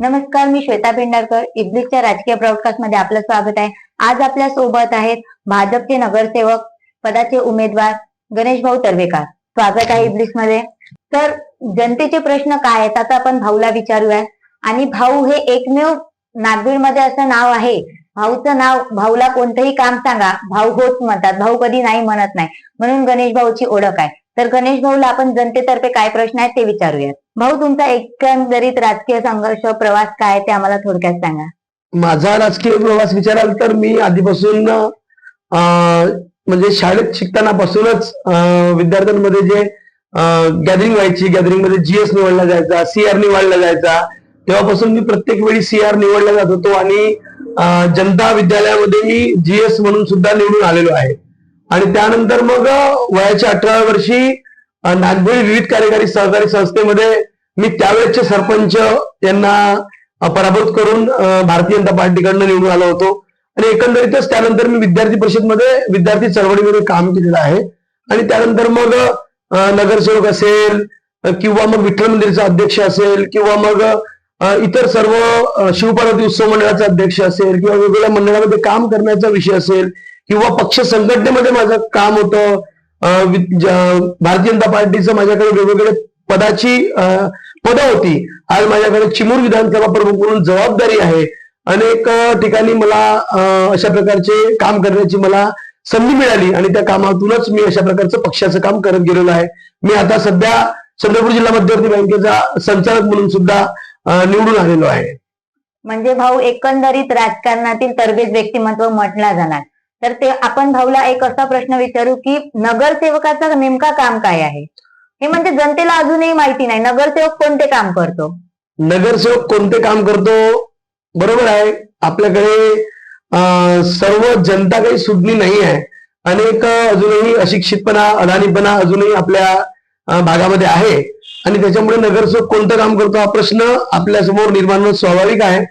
नमस्कार मी श्वेता पेंडारकर इब्लिकच्या राजकीय ब्रॉडकास्टमध्ये आपलं स्वागत आहे. आज आपल्यासोबत आहेत भाजपचे नगरसेवक पदाचे उमेदवार गणेश भाऊ तर्वेकर स्वागत आहे इब्लिकमध्ये तर जनतेचे प्रश्न काय आहेत आता आपण भाऊला विचारूया. आणि भाऊ हे एकमेव नागबीडमध्ये असं नाव आहे. भाऊचं नाव भाऊला कोणतंही काम सांगा. भाऊ होच म्हणतात. भाऊ कधी नाही म्हणत नाही. म्हणून गणेश भाऊची ओळख आहे. तर गणेश भाऊला आपण जनतेतर्फे काय प्रश्न आहेत ते विचारूयात. भाऊ तुमचा एकंदरीत राजकीय संघर्ष प्रवास काय ते आम्हाला थोडक्यात सांगा. माझा राजकीय प्रवास विचाराल तर मी आधीपासून म्हणजे शाळेत शिकतानापासूनच विद्यार्थ्यांमध्ये जे गॅदरिंग व्हायची गॅदरिंगमध्ये जीएस निवडला जायचा सीआर निवडला जायचा तेव्हापासून मी प्रत्येक वेळी सीआर निवडला जात होतो आणि जनता विद्यालयामध्ये मी जीएस म्हणून सुद्धा निवडून आलेलो आहे. आणि त्यानंतर मग वयाच्या अठराव्या वर्षी नागपूर विविध कार्यकारी सहकारी संस्थेमध्ये मी त्यावेळेसचे सरपंच यांना पराभूत करून भारतीय जनता पार्टीकडनं निवडून आलो होतो. आणि एकंदरीतच त्यानंतर मी विद्यार्थी परिषदमध्ये विद्यार्थी चळवळीमध्ये काम केलेलं आहे. आणि त्यानंतर मग नगरसेवक असेल किंवा मग विठ्ठल मंदिरचा अध्यक्ष असेल किंवा मग इतर सर्व शिवपार्वती उत्सव मंडळाचा अध्यक्ष असेल किंवा वेगवेगळ्या मंडळामध्ये काम करण्याचा विषय असेल किंवा पक्ष संघटनेमध्ये माझं काम होतं. भारतीय जनता पार्टीचं माझ्याकडे वेगवेगळे पदाची पदं होती. आज माझ्याकडे चिमूर विधानसभा प्रमुख म्हणून जबाबदारी आहे. अनेक ठिकाणी मला अशा प्रकारचे काम करण्याची मला संधी मिळाली आणि त्या कामातूनच मी अशा प्रकारचं पक्षाचं काम करत गेलेलो आहे. मी आता सध्या चंद्रपूर जिल्हा मध्यवर्ती बँकेचा संचालक म्हणून सुद्धा निवडून आलेलो आहे. म्हणजे भाऊ एकंदरीत राजकारणातील तरबेज व्यक्तिमत्व म्हटला जाणार. तर ते आपण भाऊला एक असा प्रश्न विचारू की नगरसेवकाचं नेमका काम काय आहे? हे म्हणजे जनतेला अजूनही माहिती नाही. नगरसेवक कोणते काम करतो? नगरसेवक कोणते काम करतो? बरोबर आहे. आपल्याकडे सर्व जनता काही सुज्ञी नाही आहे. अनेक अजूनही अशिक्षितपणा अडाणीपणा अजूनही आपल्या भागामध्ये आहे. आणि त्याच्यामुळे नगरसेवक कोणतं काम करतो? हा प्रश्न आपल्यासमोर निर्माण स्वाभाविक आहे.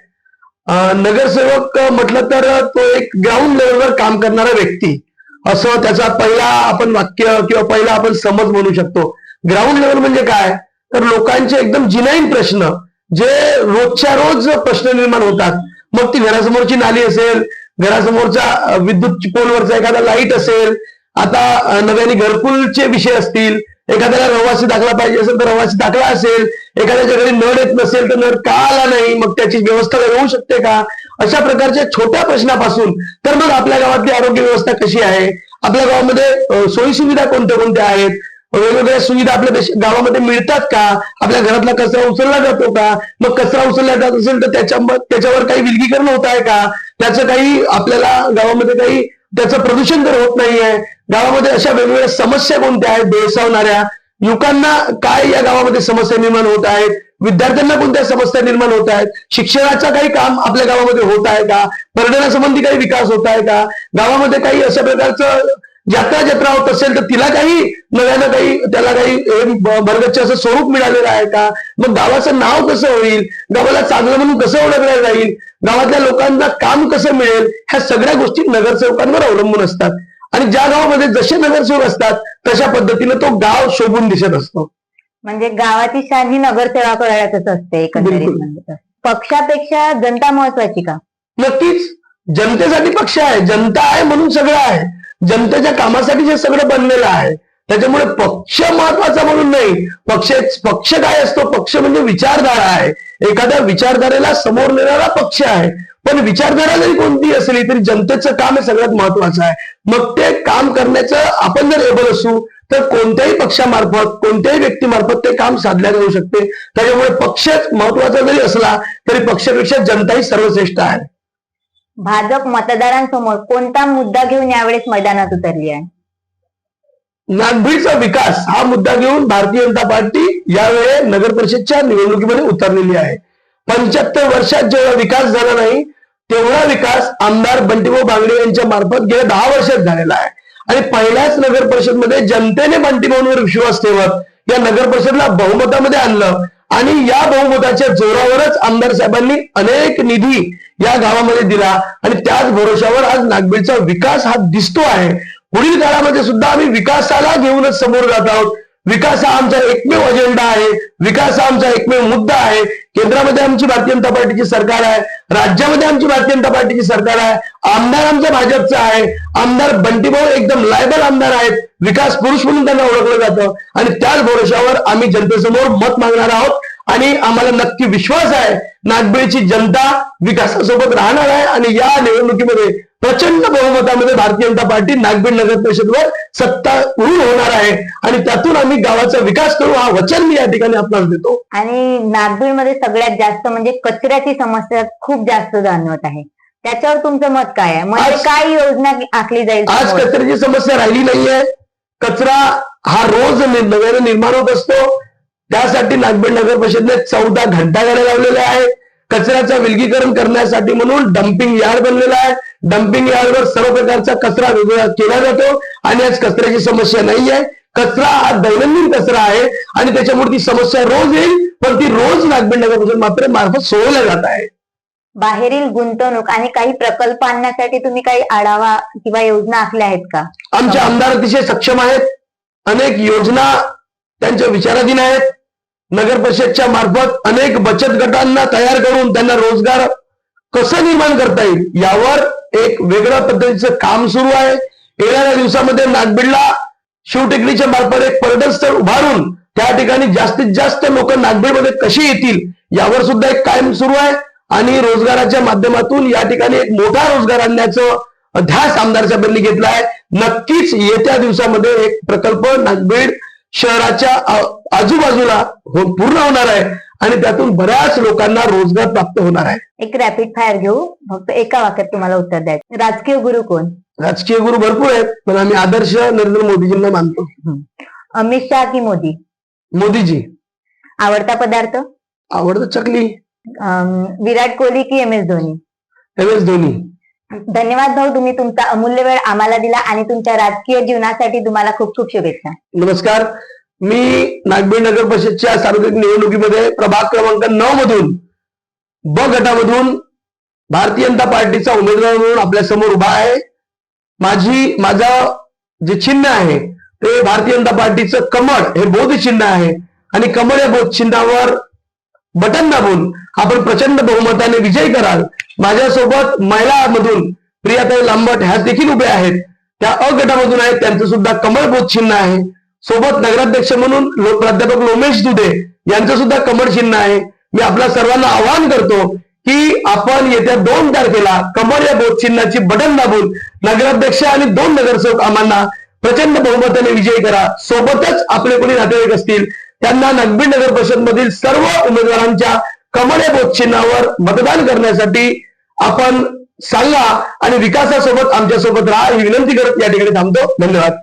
नगरसेवक म्हटलं तर तो एक ग्राउंड लेवलवर काम करणारा व्यक्ती. असं त्याचा पहिला आपण वाक्य किंवा पहिला आपण समज म्हणू शकतो. ग्राउंड लेवल म्हणजे काय? तर लोकांचे एकदम जिनाईन प्रश्न जे रोजच्या रोज प्रश्न निर्माण होतात. मग ती घरासमोरची नाली असेल घरासमोरचा विद्युत पोलवरचा एखादा लाइट असेल आता नव्याने घरकुलचे विषय असतील एखाद्याला रहिवासी दाखला पाहिजे असेल तर रहिवासी दाखला असेल. एखाद्याच्या घरी नळ येत नसेल तर नळ का आला नाही? मग त्याची व्यवस्था होऊ शकते का? अशा प्रकारच्या छोट्या प्रश्नापासून. तर मग आपल्या गावातली आरोग्य व्यवस्था कशी आहे? आपल्या गावामध्ये सोयी सुविधा कोणत्या कोणत्या आहेत? वेगवेगळ्या सुविधा आपल्या गावामध्ये मिळतात का? आपल्या घरातला कचरा उचलला जातो का? मग कचरा उचलला जात असेल तर त्याच्या त्याच्यावर काही विलगीकरण होत आहे का? त्याचं काही आपल्याला गावामध्ये काही त्याचं प्रदूषण तर होत नाहीये. गावामध्ये अशा वेगवेगळ्या समस्या कोणत्या आहेत? भेडसावणाऱ्या. युवकांना काय या गावामध्ये समस्या निर्माण होत आहेत? विद्यार्थ्यांना कोणत्या समस्या निर्माण होत आहेत? शिक्षणाचं काही काम आपल्या गावामध्ये होत आहे का? पर्यटनासंबंधी काही विकास होत आहे का? गावामध्ये काही अशा प्रकारचं यात्रा जत्रा होत असेल तर तिला काही नव्यानं काही त्याला काही भरगच्छ असं स्वरूप मिळालेलं आहे का? मग गावाचं नाव कसं होईल? गावाला चांगलं म्हणून कसं ओळखलं जाईल? गावातल्या लोकांना काम कसं मिळेल? ह्या सगळ्या गोष्टी नगरसेवकांवर अवलंबून असतात. आणि ज्या गावामध्ये जसे नगरसेवक असतात तशा पद्धतीने तो गाव शोभून दिसत असतो. म्हणजे गावाची शान ही नगरसेवकाकडे असते एकंदरीत बिलकुल. म्हणजे. पक्षापेक्षा जनता महत्वाची का? नक्कीच. जनतेसाठी पक्ष आहे. जनता आहे म्हणून सगळं आहे. जनतेच्या कामासाठी हे सगळं बनलेलं आहे त्याच्यामुळे पक्ष महत्त्वाचा म्हणून नाही. पक्ष पक्ष काय असतो? पक्ष म्हणजे विचारधारा आहे. एखाद्या विचारधारेला समोर नेणारा पक्ष आहे. पण विचारधारा जरी कोणती असली तरी जनतेचं काम हे सगळ्यात महत्वाचं आहे. मग ते काम करण्याचं आपण जर एबल असू तर कोणत्याही पक्षामार्फत कोणत्याही व्यक्तीमार्फत ते काम साधल्या जाऊ शकते. त्याच्यामुळे पक्षच महत्त्वाचा जरी असला तरी पक्षापेक्षा जनताही सर्वश्रेष्ठ आहे. भाजप मतदारांसमोर कोणता मुद्दा घेऊन यावेळेस मैदानात उतरली आहे? नागभीडचा विकास हा मुद्दा घेऊन भारतीय जनता पार्टी यावेळी नगर परिषदच्या निवडणुकीमध्ये उतरलेली आहे. पंच्याहत्तर वर्षात जेव्हा विकास झाला नाही तेवढा विकास आमदार बंटीभाऊ बांगडे यांच्या मार्फत गेल्या दहा वर्षात झालेला आहे. आणि पहिल्याच नगर परिषदमध्ये जनतेने बंटीभाऊंवर विश्वास ठेवत या नगर परिषदला बहुमतामध्ये आणलं आणि या बहुमताच्या जोरावरच आमदार साहेबांनी अनेक निधी या गावामध्ये दिला आणि त्याच भरोशावर आज नागबीडचा विकास हा दिसतो आहे. पुढील काळामध्ये सुद्धा आम्ही विकासाला घेऊनच समोर जात आहोत. विकास हा आमचा एकमेव अजेंडा आहे. विकास हा आमचा एकमेव मुद्दा आहे. केंद्रामध्ये आमची भारतीय जनता पार्टीची सरकार आहे. राज्यामध्ये आमची भारतीय जनता पार्टीची सरकार आहे. आमदार आमचा भाजपचा आहे. आमदार बंटीभाऊ एकदम लायबल आमदार आहेत. विकास पुरुष म्हणून त्यांना ओळखलं जातं. आणि त्याच भरोशावर आम्ही जनतेसमोर मत मागणार आहोत. आणि आम्हाला नक्की विश्वास आहे. नागबेळची जनता विकासासोबत राहणार आहे. आणि या निवडणुकीमध्ये प्रचंड बहुमतामध्ये भारतीय जनता पार्टी नागबीड नगर परिषदवर सत्ता उरून होणार आहे. आणि त्यातून आम्ही गावाचा विकास करू हा वचन मी या ठिकाणी आपणास देतो. आणि नागपूरमध्ये सगळ्यात जास्त म्हणजे कचऱ्याची समस्या खूप जास्त जाणवत आहे. त्याच्यावर तुमचं मत काय आहे? म्हणजे आज- काय योजना आखली जाईल? आज समोर? कचऱ्याची समस्या राहिली नाहीये. कचरा हा रोज नि- नव्याने निर्माण होत असतो. त्यासाठी नागबेड नगर परिषदने चौदा घंटागाड्या लावलेल्या आहे कचऱ्याचं विलगीकरण करण्यासाठी म्हणून डम्पिंग यार्ड बनलेला आहे. डम्पिंग यार्डवर सर्व प्रकारचा कचरा वेगवेगळा केला जातो आणि आज कचऱ्याची समस्या नाही आहे कचरा हा दैनंदिन कचरा आहे आणि त्याच्यामुळे ती समस्या रोज येईल पण ती रोज नागबेड नगर परिषद मात्र मार्फत सोडवल्या जात आहे. बाहेरील गुंतवणूक आणि काही प्रकल्प आणण्यासाठी तुम्ही काही आढावा किंवा योजना आखल्या आहेत का? आमचे आमदार अतिशय सक्षम आहेत. अनेक योजना त्यांच्या विचाराधीन आहेत. नगर परिषदच्या मार्फत अनेक बचत गटांना तयार करून त्यांना रोजगार कसं निर्माण करता येईल यावर एक वेगळ्या पद्धतीचं काम सुरू आहे. येणाऱ्या दिवसामध्ये नागबीडला शिवटेकडीच्या मार्फत एक पर्यटन स्थळ उभारून त्या ठिकाणी जास्तीत जास्त लोक नागबीडमध्ये कशी येतील यावर सुद्धा एक कायम सुरू आहे. आणि रोजगाराच्या माध्यमातून या ठिकाणी एक मोठा रोजगार आणण्याचं ध्यास आमदार साहेबांनी घेतला आहे. नक्कीच येत्या दिवसामध्ये एक प्रकल्प नागबीड शहराच्या आजूबाजूला हो- पूर्ण होणार आहे आणि त्यातून बऱ्याच लोकांना रोजगार प्राप्त होणार आहे. एक रॅपिड फायर घेऊ. फक्त एका वाक्यात तुम्हाला उत्तर द्यायचं. राजकीय गुरु कोण? राजकीय गुरु भरपूर आहेत पण आम्ही आदर्श नरेंद्र मोदीजींना मानतो. अमित शहा की मोदी? मोदीजी. आवडता पदार्थ? आवडतं चकली. अं, विराट कोहली की M S Dhoni? M S Dhoni. धन्यवाद भाऊ तुम्ही तुमचा अमूल्य वेळ आम्हाला दिला आणि तुमच्या राजकीय जीवनासाठी तुम्हाला खूप खूप शुभेच्छा. नमस्कार. मी नागबीड नगर परिषदच्या सार्वत्रिक निवडणुकीमध्ये प्रभाग क्रमांक नऊ मधून ब गटामधून भारतीय जनता पार्टीचा उमेदवार म्हणून आपल्यासमोर उभा आहे. माझी माझा जे चिन्ह आहे ते भारतीय जनता पार्टीचं कमळ हे बोध चिन्ह आहे. आणि कमळ या बोध चिन्हावर बटन दाबून आपण प्रचंड बहुमताने विजय कराल. माझ्यासोबत महिलामधून प्रियाताई लांबट ह्या देखील उभ्या आहेत. त्या अ गटामधून आहेत. त्यांचं सुद्धा कमळ चिन्ह आहे. सोबत नगराध्यक्ष म्हणून लो- प्राध्यापक लोमेश दुधे यांचं सुद्धा कमळ चिन्ह आहे. मी आपल्या सर्वांना आवाहन करतो की आपण येत्या दोन तारखेला कमळ या बोध चिन्हाची बटन दाबून नगराध्यक्ष आणि दोन नगरसेवक आम्हाला प्रचंड बहुमताने विजयी करा. सोबतच आपले कोणी नातेवाईक असतील त्यांना नगबी नगर परिषद मधील सर्व उमेदवारांच्या कमळ बोध चिन्हावर मतदान करण्यासाठी आपण सांगा आणि विकासासोबत आमच्यासोबत राहा ही विनंती करत या ठिकाणी थांबतो. धन्यवाद.